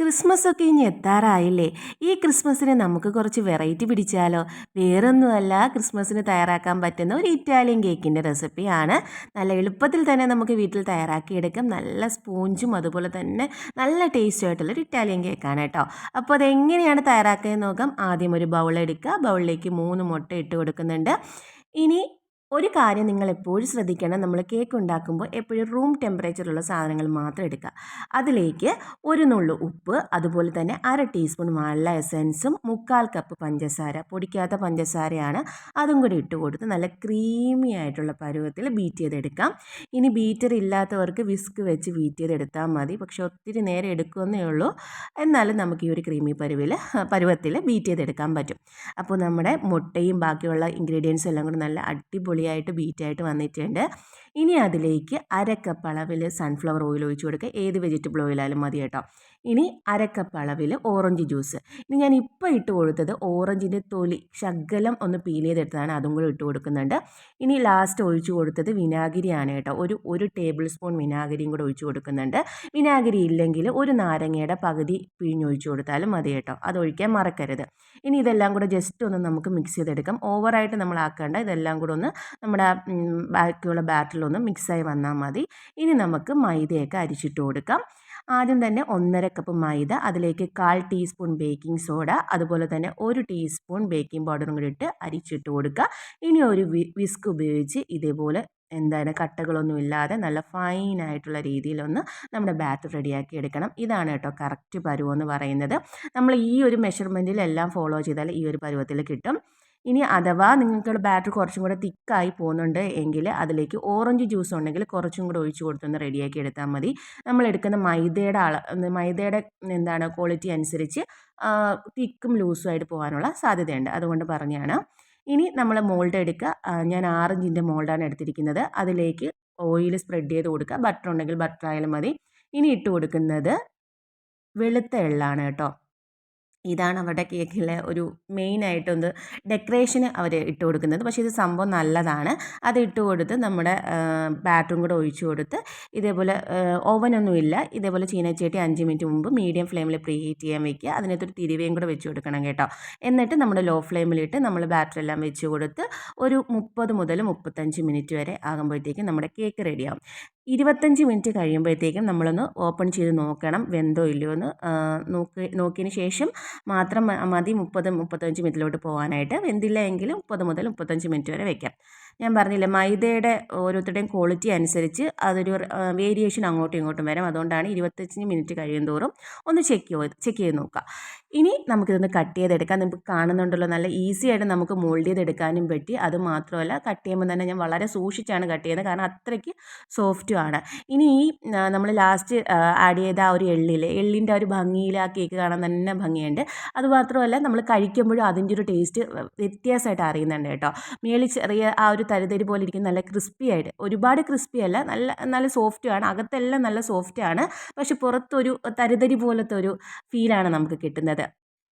Christmas ഒക്കെ ഇനി എത്താറായില്ലേ? ഈ ക്രിസ്മസിന് നമുക്ക് കുറച്ച് വെറൈറ്റി പിടിച്ചാലോ? വേറൊന്നുമല്ല ക്രിസ്മസിന് തയ്യാറാക്കാൻ പറ്റുന്ന ഒരു ഇറ്റാലിയൻ കേക്കിന്റെ റെസിപ്പിയാണ്. നല്ല എളുപ്പത്തിൽ തന്നെ നമുക്ക് വീട്ടിൽ തയ്യാറാക്കിയെടുക്കാം. നല്ല സ്പോഞ്ചും അതുപോലെ തന്നെ നല്ല ടേസ്റ്റും ആയിട്ടുള്ളൊരു ഇറ്റാലിയൻ കേക്കാണ് കേട്ടോ. അപ്പോൾ അതെങ്ങനെയാണ് തയ്യാറാക്കുന്നത് നോക്കാം. ആദ്യം ഒരു ബൗൾ എടുക്കുക ബൗളിലേക്ക് മൂന്ന് മുട്ട ഇട്ട് കൊടുക്കുന്നുണ്ട്. ഇനി ഒരു കാര്യം നിങ്ങൾ എപ്പോഴും ശ്രദ്ധിക്കണം. നമ്മൾ കേക്ക് ഉണ്ടാക്കുമ്പോൾ എപ്പോഴും റൂം ടെമ്പറേച്ചറുള്ള സാധനങ്ങൾ മാത്രം എടുക്കുക. അതിലേക്ക് ഒരു നുള്ളു ഉപ്പ് അതുപോലെ തന്നെ അര ടീസ്പൂൺ വാനില എസൻസും മുക്കാൽ കപ്പ് പഞ്ചസാര പൊടിക്കാത്ത പഞ്ചസാരയാണ് അതും കൂടി ഇട്ട് കൊടുത്ത് നല്ല ക്രീമി ആയിട്ടുള്ള പരുവത്തിൽ ബീറ്റ് ചെയ്തെടുക്കാം. ഇനി ബീറ്റർ ഇല്ലാത്തവർക്ക് വിസ്ക് വെച്ച് ബീറ്റ് ചെയ്തെടുത്താൽ മതി. പക്ഷേ ഒത്തിരി നേരം എടുക്കുമെന്നേ ഉള്ളൂ. എന്നാലും നമുക്ക് ഈ ഒരു ക്രീമി പരുവിൽ പരുവത്തിൽ ബീറ്റ് ചെയ്തെടുക്കാൻ പറ്റും. അപ്പോൾ നമ്മുടെ മുട്ടയും ബാക്കിയുള്ള ഇൻഗ്രീഡിയൻസും എല്ലാം കൂടി നല്ല അടിപൊളി പൊളിയായിട്ട് ബീറ്റായിട്ട് വന്നിട്ടുണ്ട്. ഇനി അതിലേക്ക് അരക്കപ്പ് കപ്പ് അളവിൽ സൺഫ്ലവർ ഓയിൽ ഒഴിച്ചു കൊടുക്കുക ഏത് വെജിറ്റബിൾ ഓയിലായാലും മതി കേട്ടോ. ഇനി അരക്കപ്പ് കപ്പ് അളവിൽ ഓറഞ്ച് ജ്യൂസ് ഇനി ഞാൻ ഇപ്പോൾ ഇട്ട് കൊടുത്തത് ഓറഞ്ചിന്റെ തൊലി ശകലം ഒന്ന് പീൽ ചെയ്തെടുത്തതാണ്. അതും കൂടി ഇട്ട് കൊടുക്കുന്നുണ്ട്. ഇനി ലാസ്റ്റ് ഒഴിച്ചു കൊടുത്തത് വിനാഗിരിയാണ് കേട്ടോ. ഒരു ഒരു ടേബിൾ സ്പൂൺ വിനാഗിരിയും കൂടെ ഒഴിച്ചു കൊടുക്കുന്നുണ്ട്. വിനാഗിരി ഇല്ലെങ്കിൽ ഒരു നാരങ്ങയുടെ പകുതി പിഴിഞ്ഞൊഴിച്ചു കൊടുത്താലും മതി കേട്ടോ. അത് ഒഴിക്കാൻ മറക്കരുത്. ഇനി ഇതെല്ലാം കൂടെ ജസ്റ്റ് ഒന്ന് നമുക്ക് മിക്സ് ചെയ്തെടുക്കാം. ഓവറായിട്ട് നമ്മൾ ആക്കേണ്ട. ഇതെല്ലാം കൂടെ ഒന്ന് നമ്മുടെ ബാക്കിയുള്ള ബാറ്ററിലൊന്ന് മിക്സായി വന്നാൽ മതി. ഇനി നമുക്ക് മൈദയൊക്കെ അരിച്ചിട്ട് കൊടുക്കാം. ആദ്യം തന്നെ ഒന്നര കപ്പ് മൈദ അതിലേക്ക് കാൽ ടീസ്പൂൺ ബേക്കിംഗ് സോഡ അതുപോലെ തന്നെ ഒരു ടീസ്പൂൺ ബേക്കിംഗ് പൗഡറും കൂടി ഇട്ട് അരിച്ചിട്ട് കൊടുക്കുക. ഇനി ഒരു വിസ്ക് ഉപയോഗിച്ച് ഇതേപോലെ എന്താണ് കട്ടകളൊന്നും ഇല്ലാതെ നല്ല ഫൈനായിട്ടുള്ള രീതിയിലൊന്ന് നമ്മുടെ ബാറ്റർ റെഡിയാക്കി എടുക്കണം. ഇതാണ് കേട്ടോ കറക്റ്റ് പരുവം പറയുന്നത്. നമ്മൾ ഈ ഒരു മെഷർമെന്റിലെല്ലാം ഫോളോ ചെയ്താൽ ഈ ഒരു പരുവത്തിൽ കിട്ടും. ഇനി അഥവാ നിങ്ങൾക്ക് ബാറ്റർ കുറച്ചും കൂടെ തിക്കായി പോകുന്നുണ്ട് എങ്കിൽ അതിലേക്ക് ഓറഞ്ച് ജ്യൂസ് ഉണ്ടെങ്കിൽ കുറച്ചും കൂടെ ഒഴിച്ച് കൊടുത്തൊന്ന് റെഡിയാക്കി എടുത്താൽ മതി. നമ്മൾ എടുക്കുന്ന മൈദയുടെ അള മൈദയുടെ എന്താണ് ക്വാളിറ്റി അനുസരിച്ച് തിക്കും ലൂസും ആയിട്ട് പോകാനുള്ള സാധ്യതയുണ്ട്. അതുകൊണ്ട് പറഞ്ഞാണ്. ഇനി നമ്മൾ മോൾഡ് എടുക്കുക. ഞാൻ ആറഞ്ചിന്റെ മോൾഡാണ് എടുത്തിരിക്കുന്നത്. അതിലേക്ക് ഓയിൽ സ്പ്രെഡ് ചെയ്ത് കൊടുക്കുക. ബട്ടർ ഉണ്ടെങ്കിൽ ബട്ടർ ആയാലും മതി. ഇനി ഇട്ട് കൊടുക്കുന്നത് വെളുത്ത എള്ളാണ് കേട്ടോ. ഇതാണ് അവരുടെ കേക്കിലെ ഒരു മെയിൻ മെയിനായിട്ടൊന്ന് ഡെക്കറേഷന് അവർ ഇട്ട് കൊടുക്കുന്നത്. പക്ഷേ ഇത് സംഭവം നല്ലതാണ്. അത് ഇട്ട് കൊടുത്ത് നമ്മുടെ ബാറ്ററും കൂടെ ഒഴിച്ചു കൊടുത്ത് ഇതേപോലെ ഓവനൊന്നുമില്ല ഇതേപോലെ ചീനച്ചേട്ടി അഞ്ച് മിനിറ്റ് മുമ്പ് മീഡിയം ഫ്ലെയിമിൽ പ്രീ ഹീറ്റ് ചെയ്യാൻ വെക്കുക. അതിനകത്തൊരു തിരിവയും കൂടെ വെച്ച് കൊടുക്കണം കേട്ടോ. എന്നിട്ട് നമ്മുടെ ലോ ഫ്ലെയിമിലിട്ട് നമ്മൾ ബാറ്ററെല്ലാം വെച്ച് കൊടുത്ത് ഒരു മുപ്പത് മുതൽ മുപ്പത്തഞ്ച് മിനിറ്റ് വരെ ആകുമ്പോഴത്തേക്കും നമ്മുടെ കേക്ക് റെഡിയാവും. ഇരുപത്തഞ്ച് മിനിറ്റ് കഴിയുമ്പോഴത്തേക്കും നമ്മളൊന്ന് ഓപ്പൺ ചെയ്ത് നോക്കണം വെന്തോ ഇല്ലയോ എന്ന്. നോക്കി നോക്കിയതിന് ശേഷം മാത്രം മതി മുപ്പത് മുപ്പത്തഞ്ച് മിനിറ്റിലോട്ട് പോകാനായിട്ട് വെന്തില്ല എങ്കിൽ മുപ്പത് മുതൽ മുപ്പത്തഞ്ച് മിനിറ്റ് വരെ വയ്ക്കാം ഞാൻ പറഞ്ഞില്ലേ മൈദയുടെ ഓരോരുത്തരുടെയും ക്വാളിറ്റി അനുസരിച്ച് അതൊരു വേരിയേഷൻ അങ്ങോട്ടും ഇങ്ങോട്ടും വരാം. അതുകൊണ്ടാണ് ഇരുപത്തഞ്ച് മിനിറ്റ് കഴിയും തോറും ഒന്ന് ചെക്ക് ചെക്ക് ചെയ്ത് നോക്കുക. ഇനി നമുക്കിതൊന്ന് കട്ട് ചെയ്തെടുക്കാം. നമുക്ക് കാണുന്നുണ്ടല്ലോ നല്ല ഈസി ആയിട്ട് നമുക്ക് മോൾഡ് ചെയ്തെടുക്കാനും പറ്റി. അത് മാത്രമല്ല കട്ട് ചെയ്യുമ്പോൾ തന്നെ ഞാൻ വളരെ സൂക്ഷിച്ചാണ് കട്ട് ചെയ്യുന്നത്. കാരണം അത്രയ്ക്ക് സോഫ്റ്റും ആണ്. ഇനി ഈ നമ്മൾ ലാസ്റ്റ് ആഡ് ചെയ്ത ആ ഒരു എള്ളിൽ എള്ളിന്റെ ഒരു ഭംഗിയിൽ ആ കേക്ക് കാണാൻ തന്നെ ഭംഗിയുണ്ട്. അതുമാത്രമല്ല നമ്മൾ കഴിക്കുമ്പോഴും അതിന്റെ ഒരു ടേസ്റ്റ് വ്യത്യാസമായിട്ട് അറിയുന്നുണ്ട് കേട്ടോ. മേളിൽ ചെറിയ ആ ഒരു തരിതരി പോലെ ഇരിക്കും നല്ല ക്രിസ്പി ആയിട്ട്. ഒരുപാട് ക്രിസ്പി അല്ല നല്ല നല്ല സോഫ്റ്റ് ആണ്. അകത്തെല്ലാം നല്ല സോഫ്റ്റ് ആണ്. പക്ഷെ പുറത്തൊരു തരിതരി പോലത്തെ ഒരു ഫീലാണ് നമുക്ക് കിട്ടുന്നത്.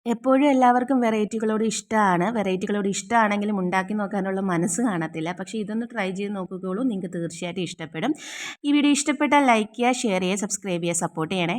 എപ്പോഴും എല്ലാവർക്കും വെറൈറ്റികളോട് ഇഷ്ടമാണ് വെറൈറ്റികളോട് ഇഷ്ടമാണെങ്കിലും ഉണ്ടാക്കി നോക്കാനുള്ള മനസ്സ് കാണത്തില്ല. പക്ഷേ ഇതൊന്ന് ട്രൈ ചെയ്ത് നോക്കുകയുള്ളൂ. നിങ്ങൾക്ക് തീർച്ചയായിട്ടും ഇഷ്ടപ്പെടും. ഈ വീഡിയോ ഇഷ്ടപ്പെട്ടാൽ ലൈക്ക് ചെയ്യുക ഷെയർ ചെയ്യുക സബ്സ്ക്രൈബ് ചെയ്യുക സപ്പോർട്ട് ചെയ്യണേ.